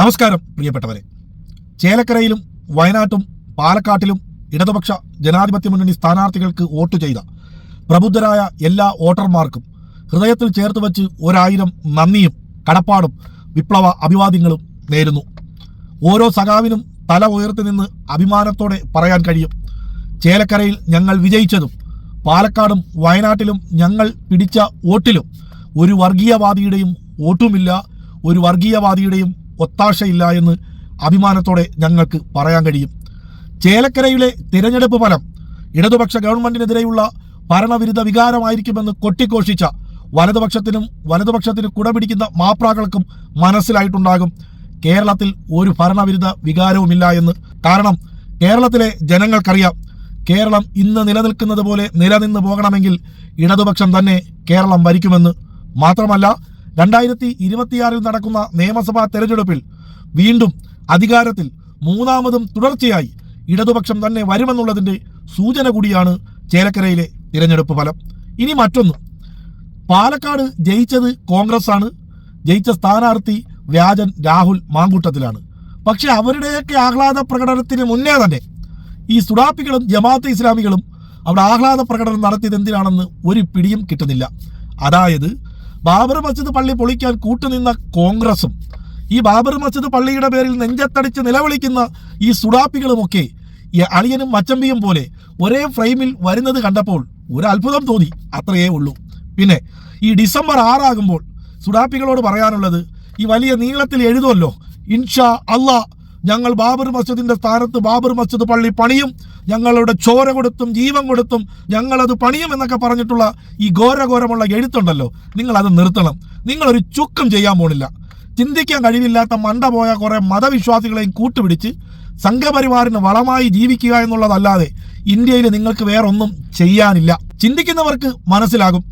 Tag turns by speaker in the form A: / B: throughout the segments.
A: നമസ്കാരം പ്രിയപ്പെട്ടവരെ. ചേലക്കരയിലും വയനാട്ടും പാലക്കാട്ടിലും ഇടതുപക്ഷ ജനാധിപത്യ മുന്നണി സ്ഥാനാർത്ഥികൾക്ക് വോട്ട് ചെയ്ത പ്രബുദ്ധരായ എല്ലാ വോട്ടർമാർക്കും ഹൃദയത്തിൽ ചേർത്ത് വെച്ച് ഒരായിരം നന്ദിയും കടപ്പാടും വിപ്ലവ അഭിവാദ്യങ്ങളും നേരുന്നു. ഓരോ സഖാവിനും തല ഉയർത്തി നിന്ന് അഭിമാനത്തോടെ പറയാൻ കഴിയും. ചേലക്കരയിൽ ഞങ്ങൾ വിജയിച്ചതും പാലക്കാടും വയനാട്ടിലും ഞങ്ങൾ പിടിച്ച വോട്ടിലും ഒരു വർഗീയവാദിയുടെയും വോട്ടുമില്ല ഒരു വർഗീയവാദിയുടെയും ഒത്താശയില്ല എന്ന് അഭിമാനത്തോടെ ഞങ്ങൾക്ക് പറയാൻ കഴിയും. ചേലക്കരയിലെ തിരഞ്ഞെടുപ്പ് ഫലം ഇടതുപക്ഷ ഗവൺമെന്റിനെതിരെയുള്ള ഭരണവിരുദ്ധ വികാരമായിരിക്കുമെന്ന് കൊട്ടിഘോഷിച്ച വലതുപക്ഷത്തിനും വലതുപക്ഷത്തിന് കുടപിടിക്കുന്ന മാപ്രാക്കൾക്കും മനസ്സിലായിട്ടുണ്ടാകും. കേരളത്തിൽ ഒരു ഭരണവിരുദ്ധ വികാരവുമില്ല എന്ന്. കാരണം കേരളത്തിലെ ജനങ്ങൾക്കറിയാം കേരളം ഇന്ന് നിലനിൽക്കുന്നത് പോലെ നിലനിന്ന് പോകണമെങ്കിൽ ഇടതുപക്ഷം തന്നെ കേരളം ഭരിക്കുമെന്ന്. മാത്രമല്ല രണ്ടായിരത്തി ഇരുപത്തിയാറിൽ നടക്കുന്ന നിയമസഭാ തെരഞ്ഞെടുപ്പിൽ വീണ്ടും അധികാരത്തിൽ മൂന്നാമതും തുടർച്ചയായി ഇടതുപക്ഷം തന്നെ വരുമെന്നുള്ളതിന്റെ സൂചന കൂടിയാണ് ചേലക്കരയിലെ തിരഞ്ഞെടുപ്പ് ഫലം. ഇനി മറ്റൊന്ന്. പാലക്കാട് ജയിച്ചത് കോൺഗ്രസ് ആണ് ജയിച്ച സ്ഥാനാർത്ഥി വ്യാജൻ രാഹുൽ മാങ്കൂട്ടത്തിലാണ്. പക്ഷെ അവരുടെയൊക്കെ ആഹ്ലാദ പ്രകടനത്തിന് മുന്നേ തന്നെ ഈ സുഡാപ്പികളും ജമാഅത്തെ ഇസ്ലാമികളും അവിടെ ആഹ്ലാദ പ്രകടനം നടത്തിയത് എന്തിനാണെന്ന് ഒരു പിടിയും കിട്ടുന്നില്ല. അതായത് ബാബർ മസ്ജിദ് പള്ളി പൊളിക്കാൻ കൂട്ടുനിന്ന കോൺഗ്രസും ഈ ബാബർ മസ്ജിദ് പള്ളിയുടെ പേരിൽ നെഞ്ചത്തടിച്ച് നിലവിളിക്കുന്ന ഈ സുഡാപ്പികളുമൊക്കെ ഈ അളിയനും മച്ചമ്പിയും പോലെ ഒരേ ഫ്രെയിമിൽ വരുന്നത് കണ്ടപ്പോൾ ഒരു അത്ഭുതം തോന്നി. അത്രയേ ഉള്ളൂ. പിന്നെ ഈ ഡിസംബർ ആറാകുമ്പോൾ സുഡാപ്പികളോട് പറയാനുള്ളത് ഈ വലിയ നീളത്തിൽ എഴുതുമല്ലോ ഇൻഷാ അള്ളാ ഞങ്ങൾ ബാബർ മസ്ജിദിന്റെ സ്ഥാനത്ത് ബാബർ മസ്ജിദ് പള്ളി പണിയും ഞങ്ങളുടെ ചോര കൊടുത്തും ജീവൻ കൊടുത്തും ഞങ്ങളത് പണിയും എന്നൊക്കെ പറഞ്ഞിട്ടുള്ള ഈ ഘോരഘോരമുള്ള എഴുത്തുണ്ടല്ലോ അത് നിർത്തണം. നിങ്ങളൊരു ചുക്കം ചെയ്യാൻ പോണില്ല. ചിന്തിക്കാൻ കഴിവില്ലാത്ത മണ്ട പോയ കുറെ മതവിശ്വാസികളെയും കൂട്ടുപിടിച്ച് സംഘപരിവാറിന് വളമായി ജീവിക്കുക എന്നുള്ളതല്ലാതെ ഇന്ത്യയിൽ നിങ്ങൾക്ക് വേറൊന്നും ചെയ്യാനില്ല. ചിന്തിക്കുന്നവർക്ക് മനസ്സിലാകും.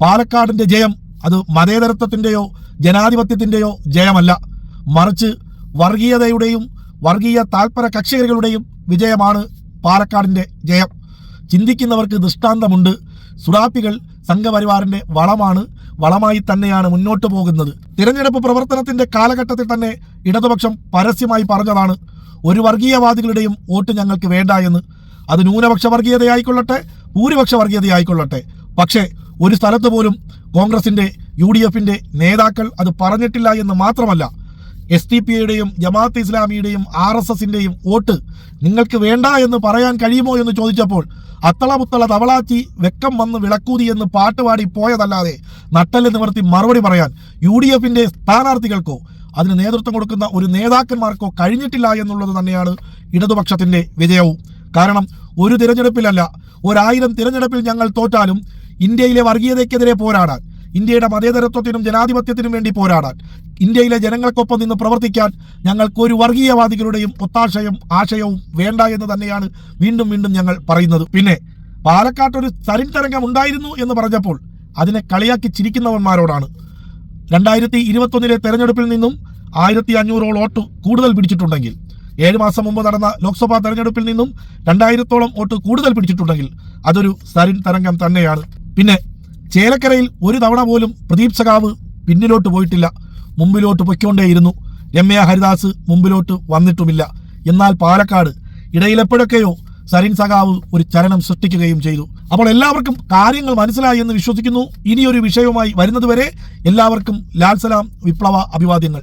A: പാലക്കാടിന്റെ ജയം അത് മതേതരത്വത്തിന്റെയോ ജനാധിപത്യത്തിന്റെയോ ജയമല്ല. മറിച്ച് വർഗീയതയുടെയും വർഗീയ താൽപര കക്ഷികളുടെയും വിജയമാണ് പാലക്കാടിന്റെ ജയം. ചിന്തിക്കുന്നവർക്ക് ദൃഷ്ടാന്തമുണ്ട്. സുഡാപ്പികൾ സംഘപരിവാറിന്റെ വളമാണ് വളമായി തന്നെയാണ് മുന്നോട്ട് പോകുന്നത്. തിരഞ്ഞെടുപ്പ് പ്രവർത്തനത്തിന്റെ കാലഘട്ടത്തിൽ തന്നെ ഇടതുപക്ഷം പരസ്യമായി പറഞ്ഞതാണ് ഒരു വർഗീയവാദികളുടെയും വോട്ട് ഞങ്ങൾക്ക് വേണ്ട എന്ന്. അത് ന്യൂനപക്ഷ വർഗീയതയായിക്കൊള്ളട്ടെ ഭൂരിപക്ഷ വർഗീയതയായിക്കൊള്ളട്ടെ. പക്ഷേ ഒരു സ്ഥലത്ത് പോലും കോൺഗ്രസിന്റെ യു ഡി എഫിന്റെ നേതാക്കൾ അത് പറഞ്ഞിട്ടില്ല എന്ന് മാത്രമല്ല എസ് ടി പിയുടെയും ജമാഅത്ത് ഇസ്ലാമിയുടെയും ആർ എസ് എസിന്റെയും വോട്ട് നിങ്ങൾക്ക് വേണ്ട എന്ന് പറയാൻ കഴിയുമോ എന്ന് ചോദിച്ചപ്പോൾ അത്തളമുത്തള തവളാച്ചി വെക്കം വന്ന് വിളക്കൂതി എന്ന് പാട്ടുപാടി പോയതല്ലാതെ നട്ടൽ നിവർത്തി മറുപടി പറയാൻ യു ഡി എഫിന്റെ സ്ഥാനാർത്ഥികൾക്കോ അതിന് നേതൃത്വം കൊടുക്കുന്ന ഒരു നേതാക്കന്മാർക്കോ കഴിഞ്ഞിട്ടില്ല എന്നുള്ളത് തന്നെയാണ് ഇടതുപക്ഷത്തിന്റെ വിജയവും. കാരണം ഒരു തിരഞ്ഞെടുപ്പിലല്ല ഒരായിരം തിരഞ്ഞെടുപ്പിൽ ഞങ്ങൾ തോറ്റാലും ഇന്ത്യയിലെ വർഗീയതയ്ക്കെതിരെ പോരാടാൻ ഇന്ത്യയുടെ മതേതരത്വത്തിനും ജനാധിപത്യത്തിനും വേണ്ടി പോരാടാൻ ഇന്ത്യയിലെ ജനങ്ങൾക്കൊപ്പം നിന്ന് പ്രവർത്തിക്കാൻ ഞങ്ങൾക്ക് ഒരു വർഗീയവാദികളുടെയും ഒത്താശയും ആശയവും വേണ്ട എന്ന് തന്നെയാണ് വീണ്ടും വീണ്ടും ഞങ്ങൾ പറയുന്നത്. പിന്നെ പാലക്കാട്ട് ഒരു സരിൻ തരംഗം ഉണ്ടായിരുന്നു എന്ന് പറഞ്ഞപ്പോൾ അതിനെ കളിയാക്കി ചിരിക്കുന്നവന്മാരോടാണ്. രണ്ടായിരത്തി ഇരുപത്തൊന്നിലെ തെരഞ്ഞെടുപ്പിൽ നിന്നും ആയിരത്തി അഞ്ഞൂറോളം വോട്ട് കൂടുതൽ പിടിച്ചിട്ടുണ്ടെങ്കിൽ ഏഴ് മാസം മുമ്പ് നടന്ന ലോക്സഭാ തെരഞ്ഞെടുപ്പിൽ നിന്നും രണ്ടായിരത്തോളം വോട്ട് കൂടുതൽ പിടിച്ചിട്ടുണ്ടെങ്കിൽ അതൊരു സരിൻ തരംഗം തന്നെയാണ്. പിന്നെ ചേലക്കരയിൽ ഒരു തവണ പോലും പ്രദീപ് സഖാവ് പിന്നിലോട്ട് പോയിട്ടില്ല. മുമ്പിലോട്ട് പൊയ്ക്കൊണ്ടേയിരുന്നു. രമ്യ ഹരിദാസ് മുമ്പിലോട്ട് വന്നിട്ടുമില്ല. എന്നാൽ പാലക്കാട് ഇടയിലെപ്പോഴൊക്കെയോ സരിൻ സഖാവ് ഒരു ചലനം സൃഷ്ടിക്കുകയും ചെയ്തു. അപ്പോൾ എല്ലാവർക്കും കാര്യങ്ങൾ മനസ്സിലായി എന്ന് വിശ്വസിക്കുന്നു. ഇനിയൊരു വിഷയവുമായി വരുന്നതുവരെ എല്ലാവർക്കും ലാൽ സലാം വിപ്ലവ അഭിവാദ്യങ്ങൾ.